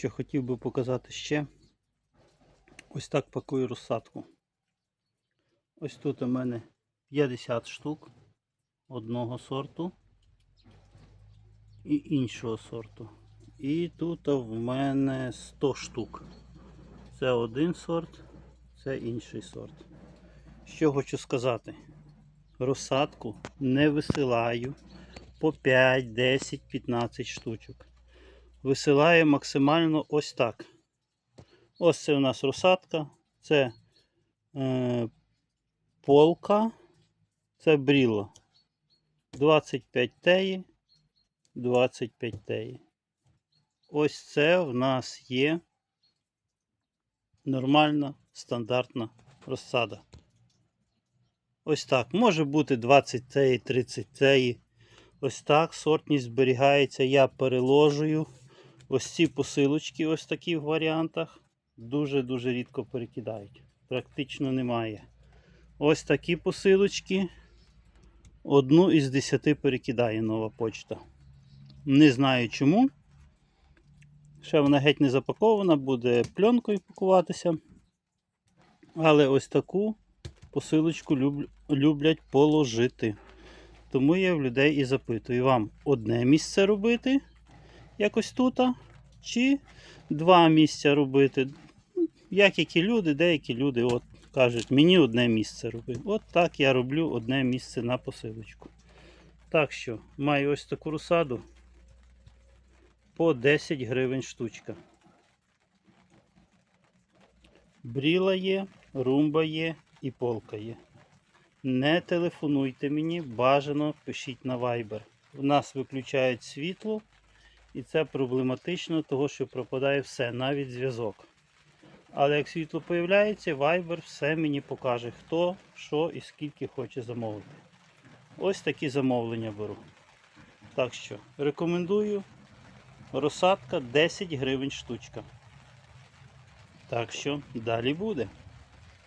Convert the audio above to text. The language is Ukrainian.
що хотів би показати ще. Ось так пакую розсадку. Ось тут у мене 50 штук одного сорту і іншого сорту. І тут в мене 100 штук. Це один сорт, це інший сорт. Що хочу сказати? Розсадку не висилаю по 5, 10, 15 штучок. Висилаю максимально ось так. Ось це у нас розсадка, це е, полка, це бріло. 25 теї, 25 теї. Ось це в нас є нормальна стандартна розсада. Ось так. Може бути 20 теї, 30 теї. Ось так сортність зберігається. Я переложую. Ось ці посилочки, ось такі в варіантах. Дуже-дуже рідко перекидають. Практично немає. Ось такі посилочки. Одну із 10 перекидає нова почта. Не знаю чому. Ще вона геть не запакована, буде пленкою пакуватися. Але ось таку посилочку люб- люблять положити. Тому я в людей і запитую, вам одне місце робити, якось тут, чи два місця робити. Як які люди, деякі люди от кажуть, мені одне місце роби. От так я роблю одне місце на посилочку. Так що, маю ось таку розсаду по 10 гривень штучка. Бріла є, румба є і полка є. Не телефонуйте мені, бажано пишіть на Viber. У нас виключають світло, і це проблематично, того що пропадає все, навіть зв'язок. Але як світло появляється, Viber все мені покаже, хто, що і скільки хоче замовити. Ось такі замовлення беру. Так що рекомендую. Розсадка 10 гривень штучка. Так що далі буде.